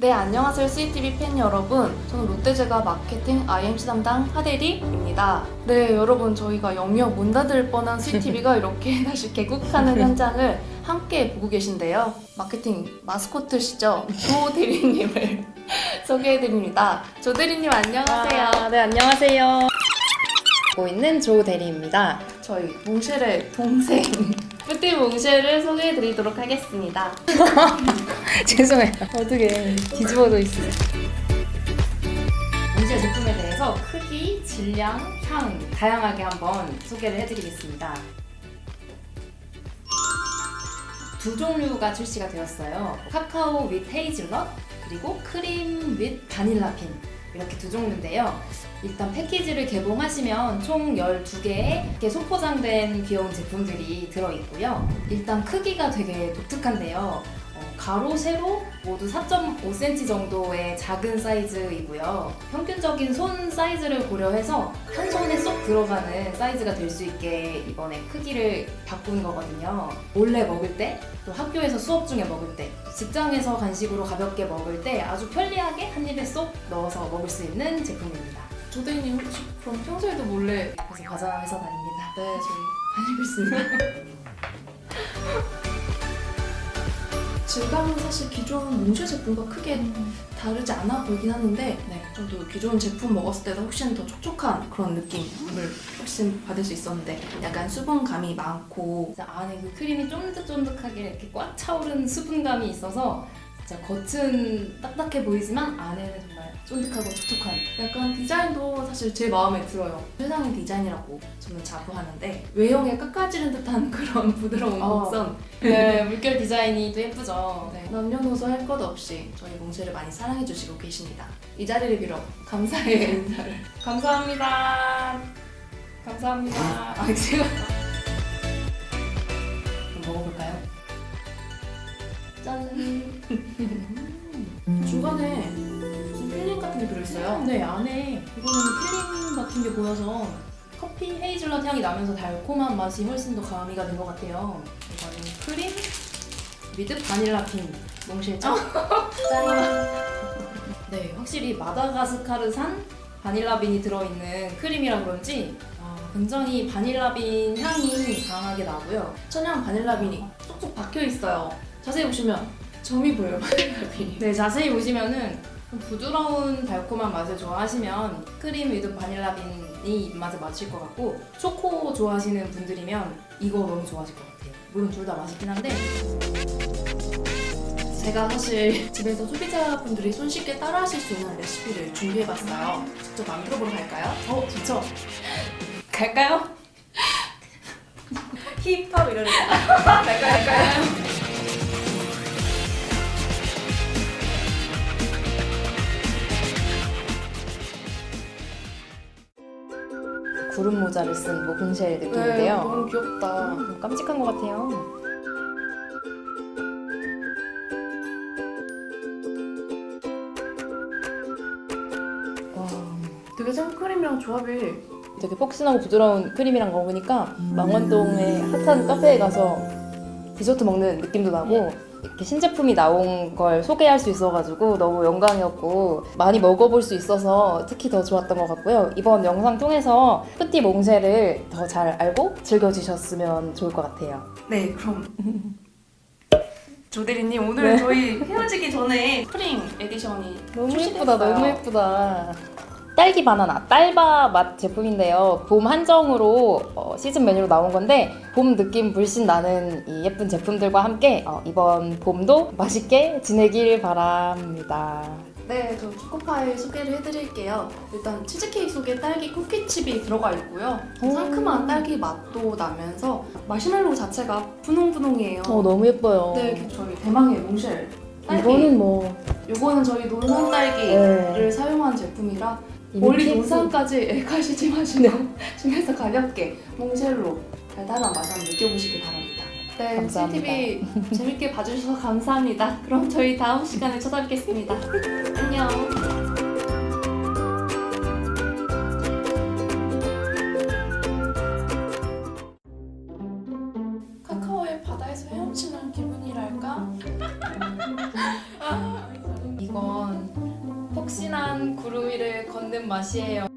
네, 안녕하세요. CCTV 팬 여러분. 저는 롯데제과 마케팅 IMC 담당 하대리입니다. 네, 여러분. 저희가 영영 문 닫을 뻔한 CCTV가 이렇게 다시 개국하는 현장을 함께 보고 계신데요. 마케팅 마스코트시죠? 조 대리님을 소개해드립니다. 조 대리님 안녕하세요. 아, 네, 안녕하세요. 보고 있는 조 대리입니다. 저희 몽쉘의 동생 뿌띠 몽쉘을 소개해드리도록 하겠습니다. 죄송해요. 어떻게 뒤집어져 있어요. 몽쉘 제품에 대해서 크기, 질량, 향 다양하게 한번 소개를 해드리겠습니다. 두 종류가 출시가 되었어요. 카카오 윗 헤이즐넛 그리고 크림 윗 바닐라 핀 이렇게 두 종류인데요. 일단 패키지를 개봉하시면 총 12개의 이렇게 소포장된 귀여운 제품들이 들어있고요. 일단 크기가 되게 독특한데요. 어, 가로, 세로 모두 4.5cm 정도의 작은 사이즈이고요. 평균적인 손 사이즈를 고려해서 한 손에 쏙 들어가는 사이즈가 될 수 있게 이번에 크기를 바꾼 거거든요. 몰래 먹을 때, 또 학교에서 수업 중에 먹을 때, 또 직장에서 간식으로 가볍게 먹을 때 아주 편리하게 한 입에 쏙 넣어서 먹을 수 있는 제품입니다. 조 대리님 혹시 그럼 평소에도 몰래 그래서 과자 회사 다닙니다. 네, 저희 다니고 있습니다. 질감은 사실 기존 몽쉘 제품과 크게 다르지 않아 보이긴 하는데 네. 저도 기존 제품 먹었을 때도 훨씬 더 촉촉한 그런 느낌을 훨씬 받을 수 있었는데 약간 수분감이 많고 진짜 안에 그 크림이 쫀득쫀득하게 이렇게 꽉 차오른 수분감이 있어서 진짜 겉은 딱딱해 보이지만 정말 쫀득하고 촉촉한 약간 디자인도 사실 제 마음에 들어요. 세상의 디자인이라고 저는 자부하는데 외형에 깎아지른 듯한 그런 부드러운 어. 곡선 네, 물결 디자인이 또 예쁘죠. 네, 남녀노소 할 것 없이 저희 몽쉘을 많이 사랑해 주시고 계십니다. 이 자리를 빌어 감사의 인사를 감사합니다. 감사합니다. 아 제가 그럼 먹어볼까요? 짠. 중간에 같은 게 들어있어요. 네, 안에 이거는 필링 같은 게 보여서 커피 헤이즐넛 향이 나면서 달콤한 맛이 훨씬 더 가미가 된 것 같아요. 이거는 크림 위드 바닐라 핀 몽실죠? 짠! 네, 확실히 마다가스카르산 바닐라 빈이 들어있는 크림이라 그런지 아, 굉장히 바닐라 빈 향이 강하게 나고요. 천연 바닐라 빈이 쏙쏙 박혀 있어요. 자세히 보시면 점이 보여요 바닐라 빈이. 네, 자세히 보시면은 좀 부드러운 달콤한 맛을 좋아하시면 크림 위드 바닐라 빈이 입맛에 맞을 것 같고 초코 좋아하시는 분들이면 이거 너무 좋아하실 것 같아요. 물론 둘 다 맛있긴 한데 제가 사실 집에서 소비자분들이 손쉽게 따라하실 수 있는 레시피를 준비해봤어요. 직접 만들어보러 갈까요? 어 좋죠. 갈까요? 힙합 이러는 갈까요? 갈까요? 구름 모자를 쓴 모공쉘 느낌인데요. 네, 너무 귀엽다. 좀 깜찍한 것 같아요. 와, 되게 생크림이랑 조합이 되게 폭신하고 부드러운 크림이랑 먹으니까 망원동의 핫한 카페에 가서 디저트 먹는 느낌도 나고 이렇게 신제품이 나온 걸 소개할 수 있어가지고 너무 영광이었고 많이 먹어볼 수 있어서 특히 더 좋았던 것 같고요. 이번 영상 통해서 푸티 몽쉘을 더잘 알고 즐겨주셨으면 좋을 것 같아요. 네, 그럼 조대리님 오늘 저희 헤어지기 전에 스프링 에디션이 너무 출시됐어요. 예쁘다, 너무 예쁘다. 딸기 바나나 딸바 맛 제품인데요. 봄 한정으로 어, 시즌 메뉴로 나온 건데 봄 느낌 물씬 나는 이 예쁜 제품들과 함께 어, 이번 봄도 맛있게 지내길 바랍니다. 네, 저 초코파이 소개를 해드릴게요. 일단 치즈케이크 속에 딸기 쿠키칩이 들어가 있고요. 오. 상큼한 딸기 맛도 나면서 마시멜로우 자체가 분홍분홍이에요. 어 너무 예뻐요. 네, 저희 대망의 몽쉘 딸기. 이거는 뭐 요거는 저희 논산 딸기를 네. 사용한 제품이라 TX. 논산까지 애가시지 마시고 집에서 가볍게 몽쉘로 달달한 맛 한번 느껴보시기 바랍니다. 네, 감사합니다. CTV 재밌게 봐주셔서 감사합니다. 그럼 저희 다음 시간에 찾아뵙겠습니다. 안녕. 카카오의 바다에서 헤엄치는 기분이랄까? 이거 폭신한 구름 걷는 맛이에요.